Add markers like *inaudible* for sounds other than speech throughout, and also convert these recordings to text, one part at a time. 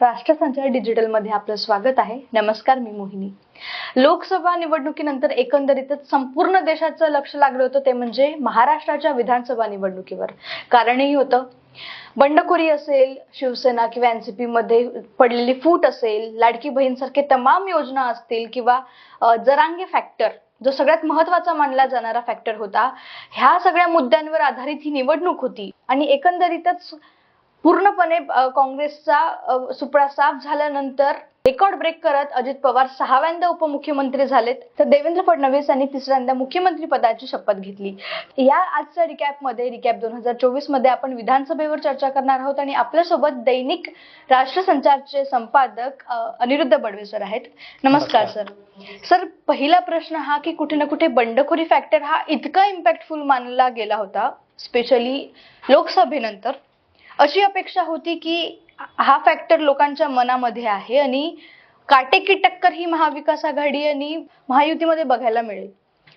राष्ट्रसंचार डिजिटलमध्ये आपलं स्वागत आहे. नमस्कार मी मोहिनी. लोकसभा निवडणुकीनंतर एकंदरीतच संपूर्ण देशाचं लक्ष लागलं होतं ते म्हणजे महाराष्ट्राच्या विधानसभा निवडणुकीवर. कारणही होतं. बंडखोरी असेल शिवसेना किंवा एनसीपी मध्ये पडलेली फूट असेल लाडकी बहीणसारखे तमाम योजना असतील किंवा जरांगे फॅक्टर जो सगळ्यात महत्त्वाचा मानला जाणारा फॅक्टर होता ह्या सगळ्या मुद्द्यांवर आधारित ही निवडणूक होती. आणि एकंदरीतच पूर्णपणे काँग्रेसचा सुपडा साफ झाल्यानंतर रेकॉर्ड ब्रेक करत अजित पवार सहाव्यांदा उपमुख्यमंत्री झालेत. तर देवेंद्र फडणवीस यांनी तिसऱ्यांदा मुख्यमंत्री पदाची शपथ घेतली. या आजच्या रिकॅपमध्ये रिकॅप दोन हजार चोवीसमध्ये आपण विधानसभेवर चर्चा करणार आहोत आणि आपल्यासोबत दैनिक राष्ट्रसंचारचे संपादक अनिरुद्ध बडवे सर आहेत. नमस्कार सर. सर पहिला प्रश्न हा की कुठे ना कुठे बंडखोरी फॅक्टर हा इतका इम्पॅक्टफुल मानला गेला होता स्पेशली लोकसभेनंतर. अशी अपेक्षा होती की हा फॅक्टर लोकांच्या मनामध्ये आहे आणि काटेकी टक्कर ही महाविकास आघाडी आणि महायुतीमध्ये बघायला मिळेल.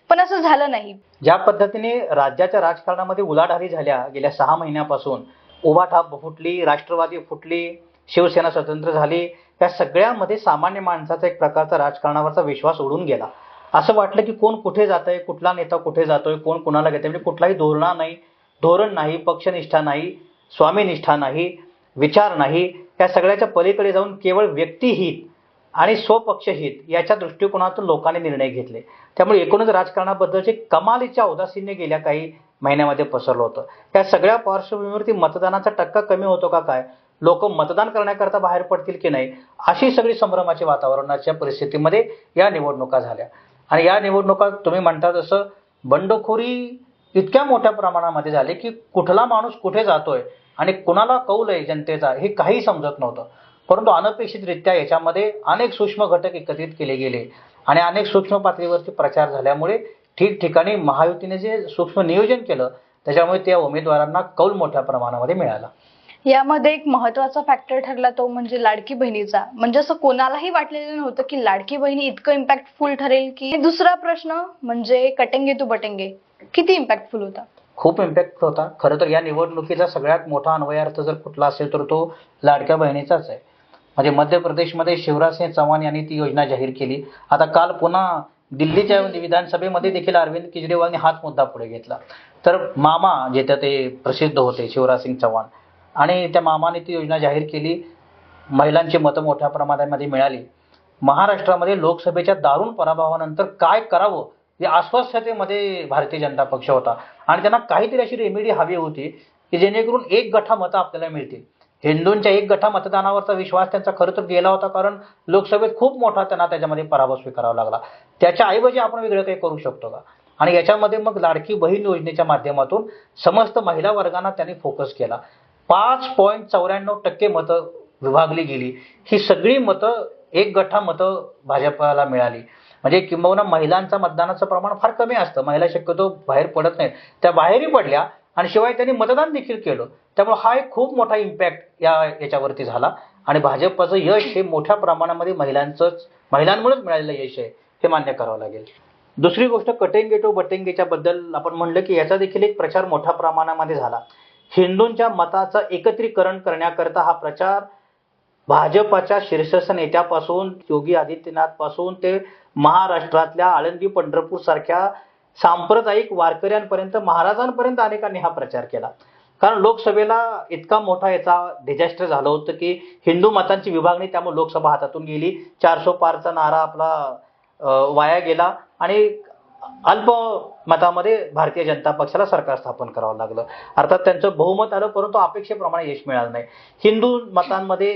पण असं झालं नाही. ज्या पद्धतीने राज्याच्या राजकारणामध्ये उलाढाली झाल्या गेल्या सहा महिन्यापासून उभाठाप फुटली राष्ट्रवादी फुटली शिवसेना स्वतंत्र झाली या सगळ्यामध्ये सामान्य माणसाचा एक प्रकारचा राजकारणावरचा विश्वास उडून गेला. असं वाटलं की कोण कुठे जातंय कुठला नेता कुठे जातोय कोण कुणाला घेतोय म्हणजे कुठलाही धोरणा नाही धोरण नाही पक्षनिष्ठा नाही स्वामीनिष्ठा नाही विचार नाही या सगळ्याच्या पलीकडे जाऊन केवळ व्यक्तिहित आणि स्वपक्षहित याच्या दृष्टिकोनातून लोकांनी निर्णय घेतले. त्यामुळे एकूणच राजकारणाबद्दलचे कमालीच्या उदासीने गेल्या काही महिन्यामध्ये पसरलं होतं. या सगळ्या पार्श्वभूमीवरती मतदानाचा टक्का कमी होतो का काय? लोक मतदान करण्याकरता बाहेर पडतील की नाही? अशी सगळी संभ्रमाची वातावरणाच्या परिस्थितीमध्ये या निवडणुका झाल्या. आणि या निवडणुका तुम्ही म्हणता जसं बंडखोरी इतक्या मोठ्या प्रमाणामध्ये झाले की कुठला माणूस कुठे जातोय आणि कुणाला कौल आहे जनतेचा हे काही समजत नव्हतं. परंतु अनपेक्षितरित्या याच्यामध्ये अनेक सूक्ष्म घटक एकत्रित केले गेले आणि अनेक सूक्ष्म पातळीवरती प्रचार झाल्यामुळे ठिकठिकाणी महायुतीने जे सूक्ष्म नियोजन केलं त्याच्यामुळे त्या उमेदवारांना कौल मोठ्या प्रमाणामध्ये मिळाला. यामध्ये एक महत्त्वाचा फॅक्टर ठरला तो म्हणजे लाडकी बहिणीचा. म्हणजे असं कोणालाही वाटलेलं नव्हतं की लाडकी बहिणी इतकं इम्पॅक्टफुल ठरेल की दुसरा प्रश्न म्हणजे कटेंगे तू बटेंगे. किती इम्पॅक्टफुल होता? खूप इम्पॅक्ट होता. खरं तर या निवडणुकीचा सगळ्यात मोठा अन्वयार्थ जर कुठला असेल तर तो लाडक्या बहिणीचाच आहे. म्हणजे मध्य प्रदेशमध्ये शिवराज सिंह चव्हाण यांनी ती योजना जाहीर केली. आता काल पुन्हा दिल्लीच्या विधानसभेमध्ये देखील अरविंद केजरीवालने हाच मुद्दा पुढे घेतला. तर मामा जे त्या ते प्रसिद्ध होते शिवराजसिंग चव्हाण आणि त्या मामाने ती योजना जाहीर केली. महिलांची मतं मोठ्या प्रमाणामध्ये मिळाली. महाराष्ट्रामध्ये लोकसभेच्या दारुण पराभवानंतर काय करावं या अस्वस्थतेमध्ये भारतीय जनता पक्ष होता. आणि त्यांना काहीतरी अशी रेमेडी हवी होती की जेणेकरून एक गठा मतं आपल्याला मिळतील. हिंदूंच्या एक गठा मतदानावरचा विश्वास त्यांचा खरं तर गेला होता कारण लोकसभेत खूप मोठा त्यांना त्याच्यामध्ये पराभव स्वीकारावा लागला. त्याच्या ऐवजी आपण वेगळं काही करू शकतो का? आणि याच्यामध्ये मग लाडकी बहीण योजनेच्या माध्यमातून समस्त महिला वर्गांना त्यांनी फोकस केला. पाच पॉईंट चौऱ्याण्णव टक्के मतं विभागली गेली. ही सगळी मतं एक गठा मतं भाजपला मिळाली. म्हणजे किंबहुना महिलांचं मतदानाचं प्रमाण फार कमी असतं. महिला शक्यतो बाहेर पडत नाहीत. त्या बाहेरही पडल्या आणि शिवाय त्यांनी मतदान देखील केलं. त्यामुळे हा एक खूप मोठा इम्पॅक्ट या याच्यावरती झाला. आणि भाजपचं यश हे मोठ्या प्रमाणामध्ये महिलांचंच महिलांमुळेच मिळालेलं यश आहे हे मान्य करावं लागेल. दुसरी गोष्ट कटेंगे टू बटेंगेच्या बद्दल आपण म्हणलं की याचा देखील एक प्रचार मोठ्या प्रमाणामध्ये झाला. हिंदूंच्या मताचं एकत्रीकरण करण्याकरता हा प्रचार भाजपाच्या शीर्षस्थ नेत्यापासून योगी आदित्यनाथपासून ते महाराष्ट्रातल्या आळंदी पंढरपूर सारख्या सांप्रदायिक वारकऱ्यांपर्यंत महाराजांपर्यंत अनेकांनी हा प्रचार केला. कारण लोकसभेला इतका मोठा याचा डिझास्टर झालं होतं की हिंदू मतांची विभागणी त्यामुळे लोकसभा हातातून गेली. चारसो पारचा नारा आपला वाया गेला आणि अल्प मतामध्ये भारतीय जनता पक्षाला सरकार स्थापन करावं लागलं. अर्थात त्यांचं बहुमत आलं परंतु अपेक्षेप्रमाणे यश मिळालं नाही. हिंदू मतांमध्ये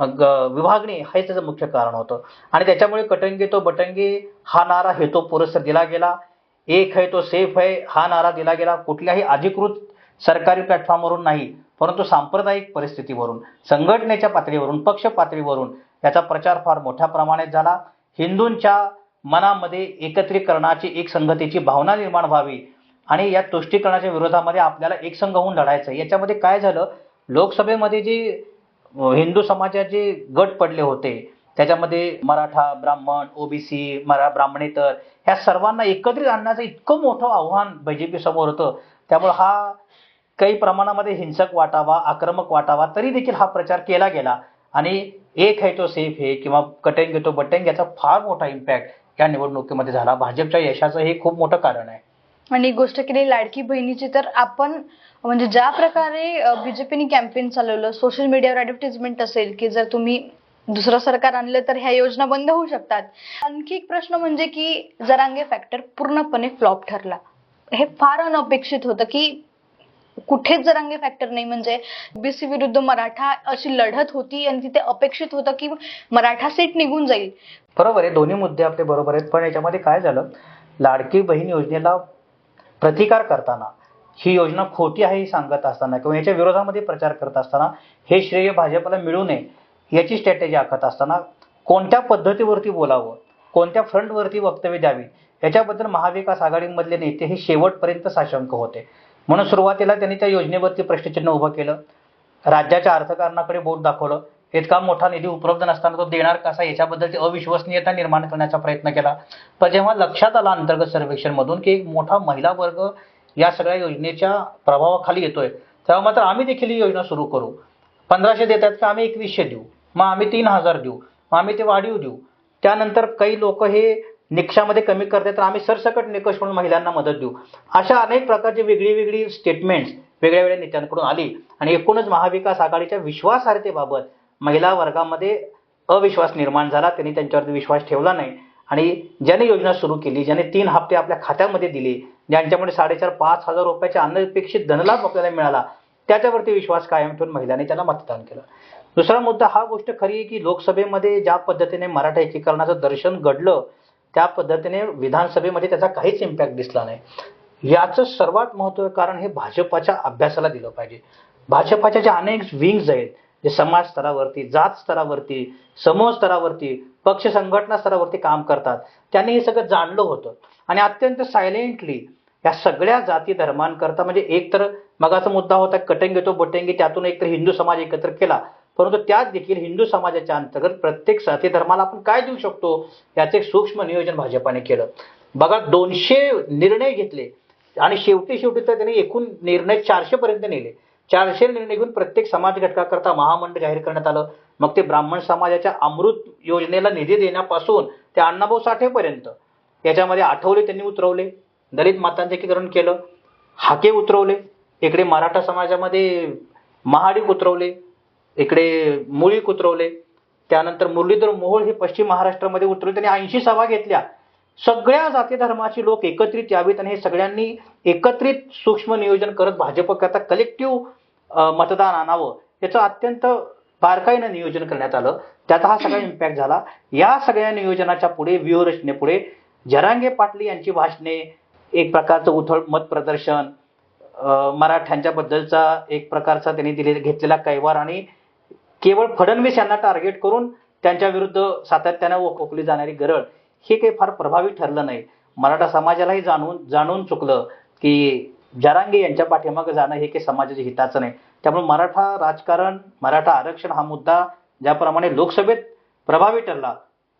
विभागणे हे त्याचं मुख्य कारण होतं. आणि त्याच्यामुळे कटंगे तो बटंगे हा नारा हेतो पुरस्सर दिला गेला. एक है तो सेफ है हा नारा दिला गेला. कुठल्याही अधिकृत सरकारी प्लॅटफॉर्मवरून नाही परंतु सांप्रदायिक परिस्थितीवरून संघटनेच्या पातळीवरून पक्ष पातळीवरून याचा प्रचार फार मोठ्या प्रमाणात झाला. हिंदूंच्या मनामध्ये एकत्रीकरणाची एक संगतीची भावना निर्माण व्हावी आणि या तुष्टीकरणाच्या विरोधामध्ये आपल्याला एकसंघ होऊन लढायचं याच्यामध्ये काय झालं? लोकसभेमध्ये जी हिंदू समाजाचे गट पडले होते. त्याच्यामध्ये मराठा ब्राह्मण ओबीसी मरा ब्राह्मणेतर ह्या सर्वांना एकत्रित आणण्याचं इतकं मोठं आव्हान बीजेपी समोर होतं. त्यामुळे हा काही प्रमाणामध्ये हिंसक वाटावा आक्रमक वाटावा तरी देखील हा प्रचार केला गेला. आणि एक है तो सेफ आहे किंवा कटेंग तो बटेंग याचा फार मोठा इम्पॅक्ट या निवडणुकीमध्ये झाला. भाजपच्या यशाचं हे खूप मोठं कारण आहे. आणि एक गोष्ट केली लाडकी बहिणीची तर आपण म्हणजे ज्या प्रकारे बीजेपीने कॅम्पेन चालवलं सोशल मीडियावर ऍडव्हर्टिजमेंट असेल की जर तुम्ही दुसरं सरकार आणलं तर ह्या योजना बंद होऊ शकतात. आणखी एक प्रश्न म्हणजे की जरांगे फॅक्टर पूर्णपणे फ्लॉप ठरला. हे फार अनपेक्षित होतं की कुठेच जरांगे फॅक्टर नाही. म्हणजे बीसी विरुद्ध मराठा अशी लढत होती आणि तिथे अपेक्षित होतं की मराठा सीट निघून जाईल. बरोबर आहे. दोन्ही मुद्दे आपले बरोबर आहेत. पण याच्यामध्ये काय झालं? लाडकी बहीण योजनेला प्रतिकार करताना ही योजना खोटी आहे हे सांगत असताना किंवा याच्या विरोधामध्ये प्रचार करत असताना हे श्रेय भाजपला मिळू नये याची स्ट्रॅटेजी आखत असताना कोणत्या पद्धतीवरती बोलावं कोणत्या फ्रंटवरती वक्तव्य द्यावी याच्याबद्दल महाविकास आघाडीमधले नेते हे शेवटपर्यंत साशंक होते. म्हणून सुरुवातीला त्यांनी त्या योजनेवरती प्रश्नचिन्ह उभं केलं. राज्याच्या अर्थकारणाकडे बोट दाखवलं. इतका मोठा निधी उपलब्ध नसताना तो देणार कसा? याच्याबद्दलची अविश्वसनीयता निर्माण करण्याचा प्रयत्न केला. पण जेव्हा लक्षात आला अंतर्गत सर्वेक्षणमधून की एक मोठा महिला वर्ग या सगळ्या योजनेच्या प्रभावाखाली येतोय तेव्हा मात्र आम्ही देखील ही योजना सुरू करू. पंधराशे देतात का? आम्ही एकवीसशे देऊ. मग आम्ही तीन हजार देऊ. मग आम्ही ते वाढीव देऊ. त्यानंतर काही लोक हे निकषामध्ये कमी करतात तर आम्ही सरसकट निकष म्हणून महिलांना मदत देऊ. अशा अनेक प्रकारची वेगळी वेगळी स्टेटमेंट्स वेगळ्या वेगळ्या नेत्यांकडून आली. आणि एकूणच महाविकास आघाडीच्या विश्वासार्हतेबाबत महिला वर्गामध्ये अविश्वास निर्माण झाला. त्यांनी त्यांच्यावरती विश्वास ठेवला नाही. आणि ज्याने योजना सुरू केली ज्याने तीन हप्ते आपल्या खात्यामध्ये दिले ज्यांच्यामुळे साडेचार पाच हजार रुपयाच्या अनपेक्षित धनलाभ आपल्याला मिळाला त्याच्यावरती विश्वास कायम ठेवून महिलांनी त्याला मतदान केलं. दुसरा मुद्दा हा गोष्ट खरी आहे की लोकसभेमध्ये ज्या पद्धतीने मराठा एकीकरणाचं दर्शन घडलं त्या पद्धतीने विधानसभेमध्ये त्याचा काहीच इम्पॅक्ट दिसला नाही. याचं सर्वात महत्त्वाचं कारण हे भाजपाच्या अभ्यासाला दिलं पाहिजे. भाजपाच्या ज्या अनेक विंग्ज आहेत जे समाज स्तरावरती जात स्तरावरती समूह स्तरावरती पक्ष संघटना स्तरावरती काम करतात त्यांनी हे सगळं जाणलं होतं. आणि अत्यंत सायलेंटली या सगळ्या जाती धर्मांकरता म्हणजे एक तर मगाचा मुद्दा होता कटंगी तो बटेंगे त्यातून एक तर हिंदू समाज एकत्र केला. परंतु त्यात देखील हिंदू समाजाच्या अंतर्गत प्रत्येक जाती धर्माला आपण काय देऊ शकतो? याचे एक सूक्ष्म नियोजन भाजपाने केलं. बघा दोनशे निर्णय घेतले. आणि शेवटी शेवटी तर त्यांनी एकूण निर्णय चारशे पर्यंत नेले. चारशे निर्णय घेऊन प्रत्येक समाज घटकाकरता महामंडळ जाहीर करण्यात आलं. मग ते ब्राह्मण समाजाच्या अमृत योजनेला निधी देण्यापासून ते अण्णाभाऊ साठेपर्यंत याच्यामध्ये आठवले त्यांनी उतरवले. दलित मातांचे एकीकरण केलं. हाके उतरवले. इकडे मराठा समाजामध्ये महाडिक उतरवले. इकडे मुळीक उतरवले. त्यानंतर मुरलीधर मोहोळ हे पश्चिम महाराष्ट्रामध्ये उतरवले त्यांनी ऐंशी सभा घेतल्या. सगळ्या जाती धर्माची लोक एकत्रित यावीत आणि हे सगळ्यांनी एकत्रित सूक्ष्म नियोजन करत भाजपकरता कलेक्टिव्ह मतदान आणावं याचं अत्यंत बारकाईनं नियोजन करण्यात आलं. त्याचा हा सगळा इम्पॅक्ट झाला. या सगळ्या नियोजनाच्या पुढे व्यूहरचनेपुढे जरांगे पाटली यांची भाषणे एक प्रकारचं उथळ मत प्रदर्शन मराठ्यांच्या बद्दलचा एक प्रकारचा त्यांनी दिले घेतलेला कैवार आणि केवळ फडणवीस यांना टार्गेट करून त्यांच्या विरुद्ध सातत्यानं ओकली जाणारी गरळ हे काही फार प्रभावी ठरलं नाही. मराठा समाजालाही जाणून जाणून चुकलं की जरांगे यांच्या पाठीमागे जाणं हे काही समाजाच्या हिताचं नाही. त्यामुळे मराठा राजकारण मराठा आरक्षण हा मुद्दा ज्याप्रमाणे लोकसभेत प्रभावी ठरला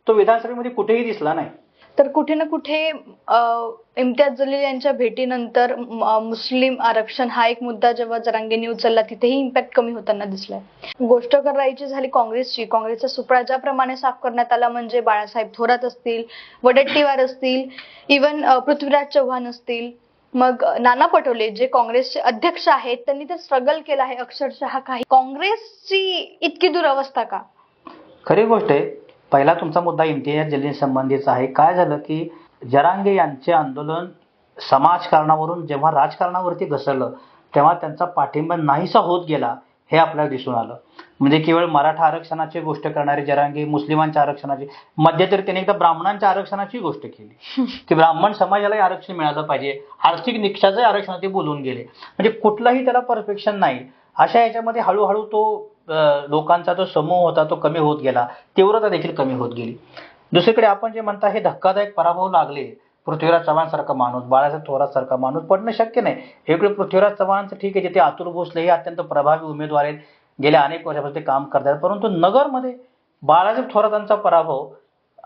तो विधानसभेमध्ये कुठेही दिसला नाही. तर कुठे ना कुठे इम्तियाज जलील यांच्या भेटीनंतर मुस्लिम आरक्षण हा एक मुद्दा जेव्हा जरांगेंनी उचलला तिथेही इम्पॅक्ट कमी होताना दिसलाय. गोष्ट करायची झाली काँग्रेसची काँग्रेसचा सुपडा ज्याप्रमाणे साफ करण्यात आला म्हणजे बाळासाहेब थोरात असतील वडेट्टीवार असतील इवन पृथ्वीराज चव्हाण असतील मग नाना पटोले जे काँग्रेसचे अध्यक्ष आहेत त्यांनी ते स्ट्रगल केलं आहे अक्षरशः काही. काँग्रेसची इतकी दुरवस्था का? खरी गोष्ट आहे पहिला तुमचा मुद्दा इम्तियाज जलील संबंधीचा आहे. काय झालं की जरांगे यांचे आंदोलन समाजकारणावरून जेव्हा राजकारणावरती घसरलं तेव्हा त्यांचा पाठिंबा नाहीसा होत गेला. हे आपल्याला दिसून आलं. म्हणजे केवळ मराठा आरक्षणाची गोष्ट करणारे जरांगे मुस्लिमांच्या आरक्षणाची मध्यंतरी त्यांनी एकदा ब्राह्मणांच्या आरक्षणाची गोष्ट केली. *laughs* की ब्राह्मण समाजालाही आरक्षण मिळालं पाहिजे. आर्थिक निकषाचे आरक्षण ते बोलून गेले. म्हणजे कुठलाही त्याला परफेक्शन नाही. अशा याच्यामध्ये हळूहळू तो लोकांचा जो समूह होता तो कमी होत गेला. तीव्रता देखील कमी होत गेली. दुसरीकडे आपण जे म्हणता हे धक्कादायक पराभव लागले पृथ्वीराज चव्हाणसारखा माणूस बाळासाहेब थोरात सारखा माणूस पडणं शक्य नाही. इकडे पृथ्वीराज चव्हाणांचं ठीक आहे जिथे अतुल भोसले हे अत्यंत प्रभावी उमेदवार आहेत. गेल्या अनेक वर्षापासून ते काम करतात. परंतु नगरमध्ये बाळासाहेब थोरातांचा पराभव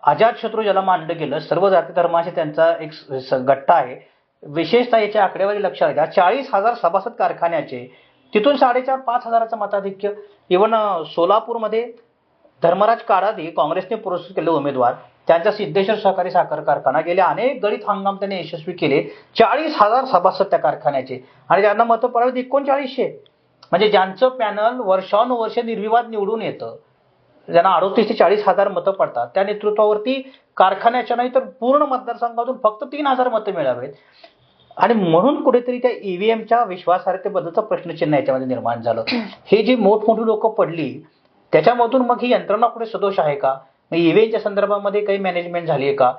अजातशत्रू ज्याला मानलं गेलं सर्व जाती धर्माशी त्यांचा एक गट्टा आहे. विशेषतः याची आकडेवारी लक्षात घ्या. चाळीस हजार सभासद कारखान्याचे तिथून साडेचार पाच हजाराचं मताधिक्य. इवन सोलापूरमध्ये धर्मराज काडादी काँग्रेसने पुरस्कृत केले उमेदवार. त्यांचा सिद्धेश्वर सहकारी साखर कारखाना गेले अनेक गणित हंगाम त्यांनी यशस्वी केले. चाळीस हजार सभासद त्या कारखान्याचे. आणि त्यांना मतं पडली एकोणचाळीसशे. म्हणजे ज्यांचं पॅनल वर्षानुवर्ष निर्विवाद निवडून येतं. ज्यांना अडोतीस ते चाळीस हजार मतं पडतात. त्या नेतृत्वावरती कारखान्याच्या नाही तर पूर्ण मतदारसंघातून फक्त तीन हजार मतं मिळावेत. आणि म्हणून कुठेतरी त्या ईव्हीएमच्या विश्वासार्हतेबद्दलचं प्रश्नचिन्ह याच्यामध्ये निर्माण झालं. हे जी मोठमोठी लोक पडली त्याच्यामधून मग ही यंत्रणा कुठे सदोष आहे का? इव्हेंटच्या संदर्भामध्ये काही मॅनेजमेंट झाली आहे का?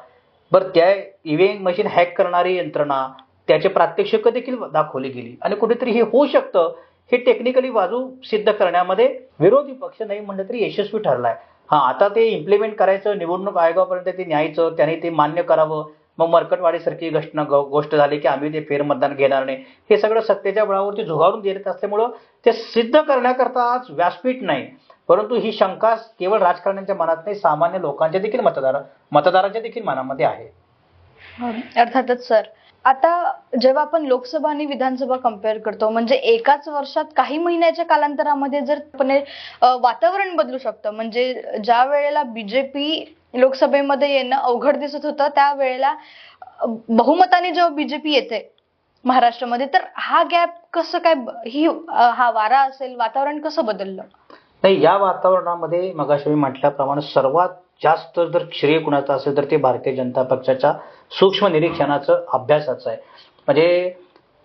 बरं त्या इव्हेंट मशीन हॅक करणारी यंत्रणा त्याचे प्रात्यक्षिक देखील दाखवली गेली. आणि कुठेतरी हे होऊ शकतं हे टेक्निकली बाजू सिद्ध करण्यामध्ये विरोधी पक्ष नाही म्हणलं तरी यशस्वी ठरलाय. हा आता ते इम्प्लिमेंट करायचं निवडणूक आयोगापर्यंत ते न्यायचं त्याने ते मान्य करावं. मग मरकटवाडीसारखी घटना गोष्ट झाली की आम्ही ते फेरमतदान घेणार नाही. हे सगळं सत्तेच्या बळावरती झुगारून देत असल्यामुळं ते सिद्ध करण्याकरता आज व्यासपीठ नाही. परंतु ही शंका केवळ राजकारण्यांच्या मनात नाही सामान्य लोकांच्या देखील मतदार मतदारांच्या देखील मनामध्ये आहे. हो, अर्थातच सर. आता जेव्हा आपण लोकसभा आणि विधानसभा कंपेअर करतो म्हणजे एकाच वर्षात काही महिन्याच्या कालांतरामध्ये जर वातावरण बदलू शकतं म्हणजे ज्या वेळेला बीजेपी लोकसभेमध्ये येणं अवघड दिसत होतं त्या वेळेला बहुमताने जेव्हा बीजेपी येते महाराष्ट्रामध्ये तर हा गॅप कसं काय ही हा वारा असेल वातावरण कसं बदललं? नाही या वातावरणामध्ये मगाशी मी म्हटल्याप्रमाणे सर्वात जास्त जर श्रेय कुणाचं असेल तर ते भारतीय जनता पक्षाच्या सूक्ष्म निरीक्षणाचं अभ्यासाचं आहे. म्हणजे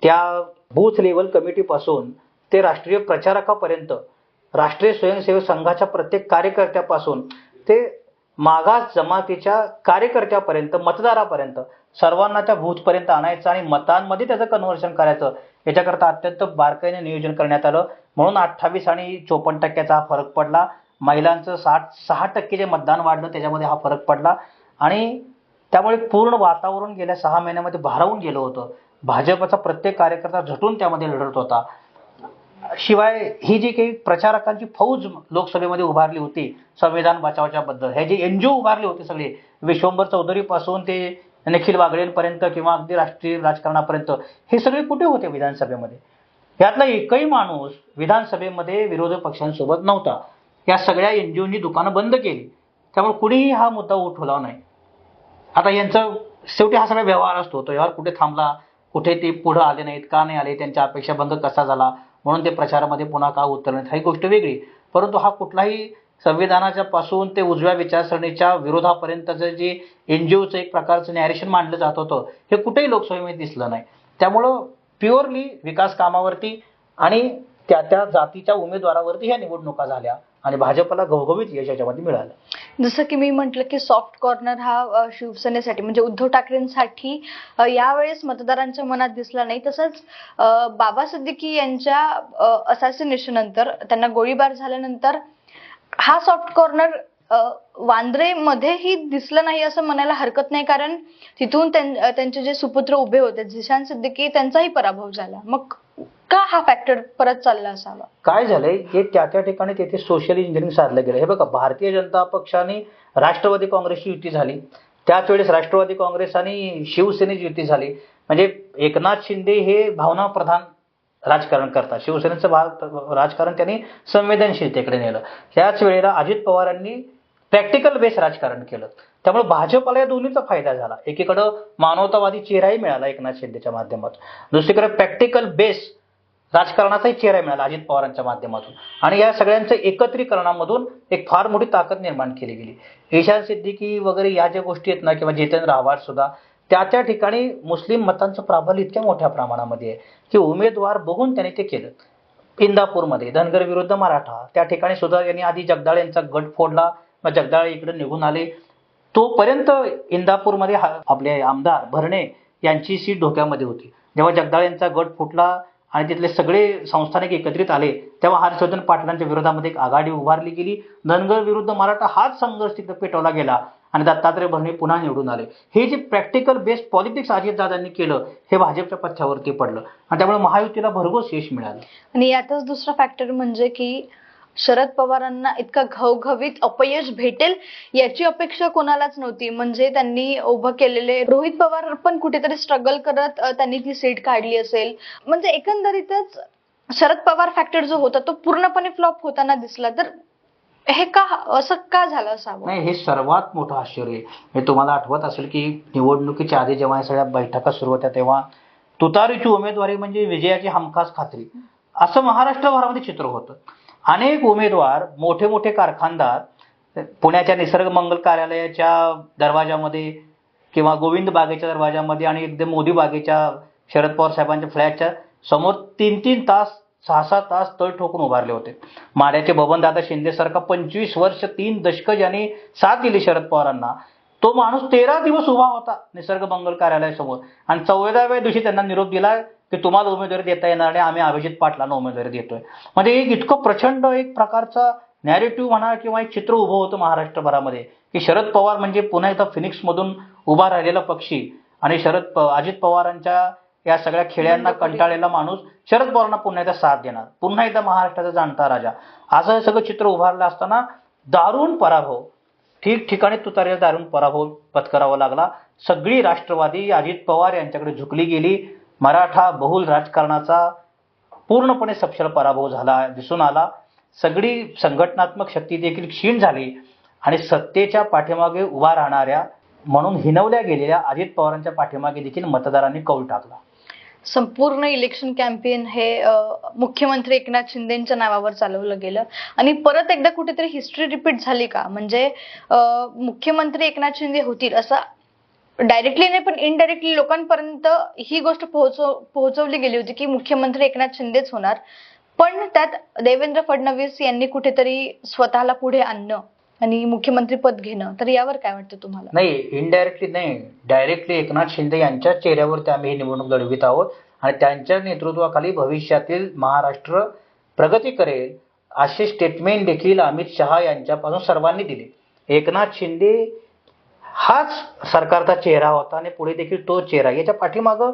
त्या बूथ लेवल कमिटीपासून ते राष्ट्रीय प्रचारकापर्यंत राष्ट्रीय स्वयंसेवक संघाच्या प्रत्येक कार्यकर्त्यापासून ते मागास जमातीच्या कार्यकर्त्यापर्यंत मतदारापर्यंत सर्वांना त्या बूथपर्यंत आणायचं आणि मतांमध्ये त्याचं कन्व्हर्शन करायचं. याच्याकरता अत्यंत बारकाईने नियोजन करण्यात आलं. म्हणून अठ्ठावीस आणि चोपन्न टक्क्याचा हा फरक पडला. महिलांचं साठ सहा टक्के जे मतदान वाढलं त्याच्यामध्ये हा फरक पडला. आणि त्यामुळे पूर्ण वातावरण गेल्या सहा महिन्यामध्ये भारावून गेलं होतं. भाजपचा प्रत्येक कार्यकर्ता झटून त्यामध्ये लढत होता. शिवाय ही जी काही प्रचारकांची फौज लोकसभेमध्ये उभारली होती संविधान बचावच्या बद्दल हे जे एनजीओ उभारले होते सगळे विश्वंभर चौधरी पासून ते निखिल वागळेंपर्यंत किंवा अगदी राष्ट्रीय राजकारणापर्यंत हे सगळे कुठे होते विधानसभेमध्ये? यातला एकही माणूस विधानसभेमध्ये विरोधी पक्षांसोबत नव्हता. या सगळ्या एनजीओनी दुकानं बंद केली. त्यामुळे कुणीही हा मुद्दा उठवला नाही. आता यांचं शेवटी हा सगळा व्यवहार असतो. तो व्यवहार कुठे थांबला? कुठे ते पुढं आले नाहीत? का नाही आले? त्यांच्या अपेक्षा भंग कसा झाला? म्हणून ते प्रचारामध्ये पुन्हा का उतरले नाहीत? ही गोष्ट वेगळी. परंतु हा कुठलाही संविधानाच्या पासून ते उजव्या विचारसरणीच्या विरोधापर्यंतचं जे एन जी ओचं एक प्रकारचं नॅरेशन मांडलं जात होतं हे कुठेही लोकसभेमध्ये दिसलं नाही. त्यामुळं प्युअरली विकास कामावरती आणि त्या त्या जातीच्या उमेदवारावरती ह्या निवडणुका झाल्या आणि भाजपला घवघवीत यश याच्यामध्ये मिळालं. जसं की मी म्हटलं की सॉफ्ट कॉर्नर हा शिवसेनेसाठी म्हणजे उद्धव ठाकरेंसाठी यावेळेस मतदारांच्या मनात दिसला नाही. तसंच बाबा सिद्दीकी यांच्या असॅसिनेशन नंतर त्यांना गोळीबार झाल्यानंतर हा सॉफ्ट कॉर्नर वांद्रे मध्येही दिसलं नाही असं म्हणायला हरकत नाही कारण तिथून त्यां- त्यांचे जे सुपुत्र उभे होते झिशान सिद्दीकी त्यांचाही पराभव झाला. मग का हा फॅक्टर परत चालला असावा? काय झालंय? की त्या त्या ठिकाणी तेथे सोशल इंजिनिअरिंग साधलं गेलं. हे बघा भारतीय जनता पक्षाने राष्ट्रवादी काँग्रेसची युती झाली. त्याच वेळेस राष्ट्रवादी काँग्रेस आणि शिवसेनेची युती झाली. म्हणजे एकनाथ शिंदे हे भावना प्रधान राजकारण करतात. शिवसेनेचं भा- राजकारण त्यांनी संवेदनशीलतेकडे नेलं. त्याच वेळेला अजित पवारांनी प्रॅक्टिकल बेस राजकारण केलं. त्यामुळे भाजपला या दोन्हीचा फायदा झाला. एकीकडं मानवतावादी चेहराही मिळाला एकनाथ शिंदेच्या माध्यमातून. दुसरीकडे प्रॅक्टिकल बेस राजकारणाचाही चेहरा मिळाला अजित पवारांच्या माध्यमातून. आणि या सगळ्यांचं एकत्रीकरणामधून एक फार मोठी ताकद निर्माण केली गेली. ईशान सिद्दीकी वगैरे या ज्या गोष्टी आहेत ना किंवा जितेंद्र आव्हाड सुद्धा त्या त्या ठिकाणी मुस्लिम मतांचं प्राबल्य इतक्या मोठ्या प्रमाणामध्ये आहे की उमेदवार बघून त्यांनी ते केलं. इंदापूरमध्ये धनगर विरुद्ध मराठा त्या ठिकाणी सुद्धा यांनी आधी जगदाळ यांचा गट फोडला मग जगदाळे इकडे निघून आले. तोपर्यंत इंदापूरमध्ये आपले आमदार भरणे यांची सीट धोक्यामध्ये होती. जेव्हा जगदाळेंचा गट फुटला आणि तिथले सगळे संस्थानिक एकत्रित आले तेव्हा हर्षवर्धन पाटलांच्या विरोधामध्ये एक आघाडी उभारली गेली. धनगर विरुद्ध मराठा हाच संघर्ष तिथं पेटवला गेला आणि दत्तात्रय भरणे पुन्हा निवडून आले. हे जे प्रॅक्टिकल बेस्ड पॉलिटिक्स अजितदादांनी केलं हे भाजपच्या पथ्यावरती पडलं. आणि त्यामुळे महायुतीला भरघोस यश मिळालं. आणि यातच दुसरा फॅक्टर म्हणजे की शरद पवारांना इतका घवघवीत अपयश भेटेल याची अपेक्षा कोणालाच नव्हती. म्हणजे त्यांनी उभं केलेले रोहित पवार पण कुठेतरी स्ट्रगल करत त्यांनी ती सीट काढली असेल. म्हणजे एकंदरीतच शरद पवार फॅक्टर जो होता तो पूर्णपणे फ्लॉप होताना दिसला. तर हे का असं का झालं असावं? नाही हे सर्वात मोठं आश्चर्य आहे. हे तुम्हाला आठवत असेल की निवडणुकीच्या आधी जेव्हा या सगळ्या बैठका सुरू होत्या तेव्हा तुतारीची उमेदवारी म्हणजे विजयाची हमखास खात्री. असं महाराष्ट्रभरामध्ये चित्र होतं. अनेक उमेदवार मोठे मोठे कारखानदार पुण्याच्या निसर्ग मंगल कार्यालयाच्या दरवाजामध्ये किंवा गोविंद बागेच्या दरवाजामध्ये आणि एकदम मोदी बागेच्या शरद पवार साहेबांच्या फ्लॅटच्या समोर तीन तीन तास सहा सहा तास तळ ठोकून उभारले होते. माड्याचे बबनदादा शिंदे सारखा पंचवीस वर्ष तीन दशकं ज्यांनी साथ दिली शरद पवारांना. तो माणूस तेरा दिवस उभा होता निसर्ग मंगल कार्यालयासमोर आणि चौदाव्या दिवशी त्यांना निरोप दिला की तुम्हाला उमेदवारी देता येणार नाही आम्ही अभिजित पाटलांना उमेदवारी देतोय. म्हणजे एक इतकं प्रचंड एक प्रकारचा नॅरेटिव्ह म्हणा किंवा एक चित्र उभं होतं महाराष्ट्रभरामध्ये की शरद पवार म्हणजे पुन्हा एकदा फिनिक्समधून उभा राहिलेला पक्षी आणि शरद अजित पवारांच्या या सगळ्या खेळ्यांना कंटाळलेला माणूस शरद पवारांना पुन्हा एकदा साथ देणार. पुन्हा एकदा महाराष्ट्राचा जाणता राजा. असं हे सगळं चित्र उभारलं असताना दारुण पराभव. ठिकठिकाणी तुतारे दारून पराभव पत्करावा लागला. सगळी राष्ट्रवादी अजित पवार यांच्याकडे झुकली गेली. मराठा बहुल राजकारणाचा पूर्णपणे सपशल पराभव झाला दिसून आला. सगळी संघटनात्मक शक्ती देखील क्षीण झाली आणि सत्तेच्या पाठीमागे उभा राहणाऱ्या म्हणून हिनवल्या गेलेल्या अजित पवारांच्या पाठीमागे देखील मतदारांनी कौल टाकला. संपूर्ण इलेक्शन कॅम्पेन हे मुख्यमंत्री एकनाथ शिंदेच्या नावावर चालवलं गेलं. आणि परत एकदा कुठेतरी हिस्ट्री रिपीट झाली का? म्हणजे मुख्यमंत्री एकनाथ शिंदे होतील असं डायरेक्टली नाही पण इनडायरेक्टली लोकांपर्यंत ही गोष्ट पोहोचव पोहोचवली गेली होती की मुख्यमंत्री एकनाथ शिंदेच होणार. पण त्यात देवेंद्र फडणवीस यांनी कुठेतरी स्वतःला पुढे आणणं आणि मुख्यमंत्री पद घेणं तर यावर काय वाटतं तुम्हाला? नाही इनडायरेक्टली नाही. डायरेक्टली एकनाथ शिंदे यांच्या चेहऱ्यावरती आम्ही ही निवडणूक लढवित आहोत आणि त्यांच्या नेतृत्वाखाली भविष्यातील महाराष्ट्र प्रगती करेल असे स्टेटमेंट देखील अमित शहा यांच्यापासून सर्वांनी दिले. एकनाथ शिंदे हाच सरकारचा चेहरा होता आणि पुढे देखील तो चेहरा. याच्या पाठीमागं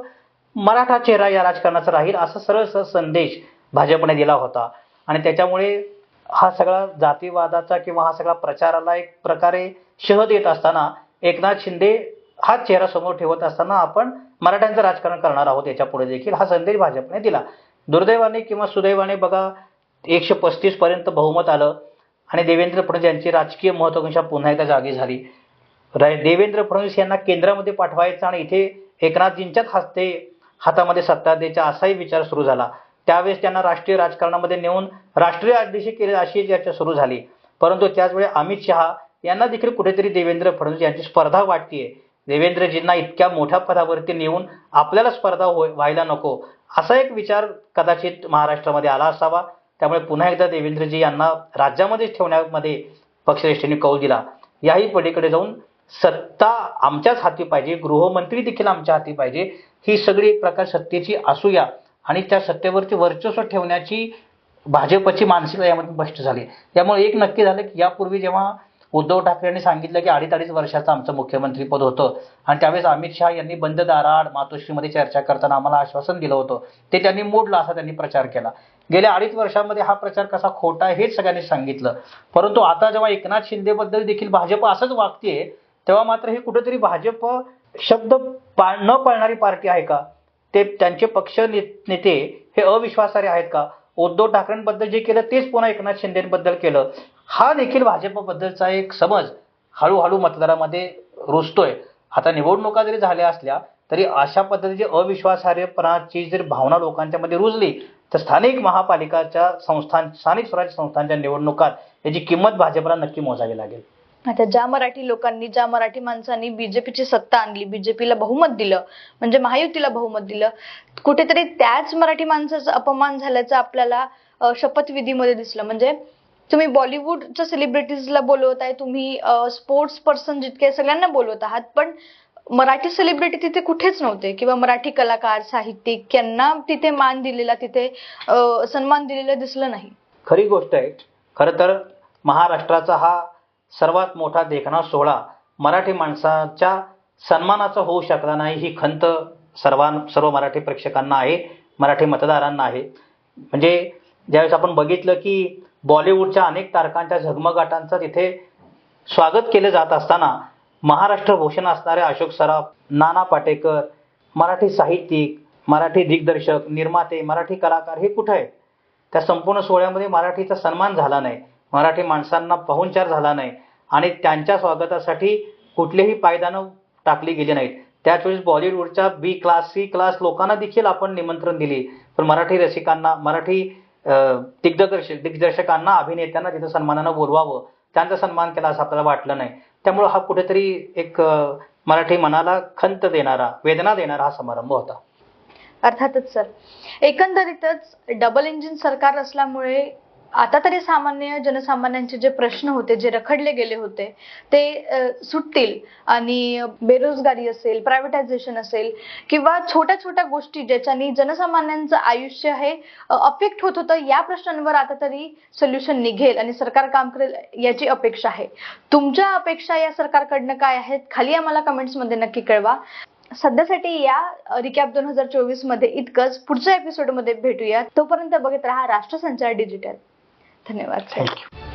मराठा चेहरा या राजकारणाचा राहील असा सरळ सरळ संदेश भाजपने दिला होता. आणि त्याच्यामुळे हा सगळा जातीवादाचा किंवा हा सगळा प्रचाराला एक प्रकारे शह देत असताना एकनाथ शिंदे हा चेहरा समोर ठेवत असताना आपण मराठ्यांचं राजकारण करणार आहोत. याच्यापुढे देखील हा संदेश भाजपने दिला. दुर्दैवाने किंवा सुदैवाने बघा एकशे पस्तीस पर्यंत बहुमत आलं आणि देवेंद्र फडणवीस यांची राजकीय महत्वाकांक्षा पुन्हा एकदा जागी झाली. देवेंद्र फडणवीस यांना केंद्रामध्ये पाठवायचं आणि इथे एकनाथजींच्याच हस्ते हातामध्ये सत्ता द्यायचा असाही विचार सुरू झाला. त्यावेळेस त्यांना राष्ट्रीय राजकारणामध्ये नेऊन राष्ट्रीय अध्यक्ष केले अशी चर्चा सुरू झाली. परंतु त्याचवेळी अमित शहा यांना देखील कुठेतरी देवेंद्र फडणवीस यांची स्पर्धा वाटतेय. देवेंद्रजींना इतक्या मोठ्या पदावरती नेऊन आपल्याला स्पर्धा हो व्हायला नको असा एक विचार कदाचित महाराष्ट्रामध्ये आला असावा. त्यामुळे पुन्हा एकदा देवेंद्रजी यांना राज्यामध्येच ठेवण्यामध्ये पक्षश्रेष्ठींनी कौल दिला. याही पलीकडे जाऊन सत्ता आमच्याच हाती पाहिजे गृहमंत्री देखील आमच्या हाती पाहिजे ही सगळी एक प्रकार सत्तेची असूया. आणि त्या सत्तेवरती वर्चस्व ठेवण्याची भाजपची मानसिकता यामध्ये स्पष्ट झाली. त्यामुळे एक नक्की झालं की यापूर्वी जेव्हा उद्धव ठाकरे यांनी सांगितलं की अडीच अडीच वर्षाचं आमचं मुख्यमंत्रीपद होतं आणि त्यावेळेस अमित शहा यांनी बंद दाराड मातोश्रीमध्ये चर्चा करताना आम्हाला आश्वासन दिलं होतं ते त्यांनी मोडलं असा त्यांनी प्रचार केला. गेल्या अडीच वर्षामध्ये हा प्रचार कसा खोटा आहे हेच सगळ्यांनी सांगितलं. परंतु आता जेव्हा एकनाथ शिंदेबद्दल देखील भाजप असंच वागतेय तेव्हा मात्र हे कुठेतरी भाजप शब्द पाळ न पाळणारी पार्टी आहे का? ते त्यांचे पक्ष नेते हे अविश्वासार्ह आहेत का? उद्धव ठाकरेंबद्दल जे केलं तेच पुन्हा एकनाथ शिंदेबद्दल केलं. हा देखील भाजपबद्दलचा एक समज हळूहळू मतदारामध्ये रुजतोय. आता निवडणुका जरी झाल्या असल्या तरी अशा पद्धतीची अविश्वासार्हपणाची जर भावना लोकांच्या मध्ये रुजली तर स्थानिक महापालिकाच्या संस्थान स्थानिक स्वराज्य संस्थांच्या निवडणुकात याची किंमत भाजपला नक्की मोजावी लागेल. आता ज्या मराठी लोकांनी ज्या मराठी माणसांनी बीजेपीची सत्ता आणली बीजेपीला बहुमत दिलं म्हणजे महायुतीला बहुमत दिलं कुठेतरी त्याच मराठी माणसाचा अपमान झाल्याचं आपल्याला शपथविधीमध्ये दिसलं. म्हणजे तुम्ही बॉलिवूडच्या सेलिब्रिटीजला बोलवत आहे तुम्ही स्पोर्ट्स पर्सन जितके सगळ्यांना बोलवत आहात पण मराठी सेलिब्रिटी तिथे कुठेच नव्हते. किंवा मराठी कलाकार साहित्यिक यांना तिथे मान दिलेला तिथे सन्मान दिलेला दिसलं नाही. खरी गोष्ट आहे. खर तर महाराष्ट्राचा हा सर्वात मोठा देखणा सोहळा मराठी माणसाच्या सन्मानाचा होऊ शकला नाही ही खंत सर्वां सर्व मराठी प्रेक्षकांना आहे मराठी मतदारांना आहे. म्हणजे ज्यावेळेस आपण बघितलं की बॉलिवूडच्या अनेक तारकांच्या झगमगाटांचं तिथे स्वागत केलं जात असताना महाराष्ट्र भूषण असणारे अशोक सराफ नाना पाटेकर मराठी साहित्यिक मराठी दिग्दर्शक निर्माते मराठी कलाकार हे कुठे आहेत? त्या संपूर्ण सोहळ्यामध्ये मराठीचा सन्मान झाला नाही. मराठी माणसांना पाहुणचार झाला नाही. आणि त्यांच्या स्वागतासाठी कुठलेही पायदानं टाकली गेली नाहीत. त्याच वेळेस बॉलिवूडच्या बी क्लास सी क्लास लोकांना देखील आपण निमंत्रण दिली. पण मराठी रसिकांना मराठी दिग्दर्शक दिग्दर्शकांना अभिनेत्यांना तिथं सन्मानानं बोलवावं त्यांचा सन्मान केला असं आपल्याला वाटलं नाही. त्यामुळे हा कुठेतरी एक मराठी मनाला खंत देणारा वेदना देणारा हा समारंभ होता. अर्थातच सर. एकंदरीतच डबल इंजिन सरकार असल्यामुळे आता तरी सामान्य जनसामान्यांचे जे प्रश्न होते जे रखडले गेले होते ते सुटतील आणि बेरोजगारी असेल प्रायव्हेटायझेशन असेल किंवा छोट्या छोट्या गोष्टी ज्याच्यानी जनसामान्यांचं आयुष्य हे अफेक्ट होत होतं या प्रश्नांवर आता तरी सोल्युशन निघेल आणि सरकार काम करेल याची अपेक्षा आहे. तुमच्या अपेक्षा या सरकारकडनं काय आहेत? खाली आम्हाला कमेंट्समध्ये नक्की कळवा. सध्यासाठी या रिकॅप दोन हजार चोवीसमध्ये इतकंच. पुढच्या एपिसोडमध्ये भेटूया तोपर्यंत बघत राहा राष्ट्रसंचार डिजिटल. धन्यवाद थँक्यू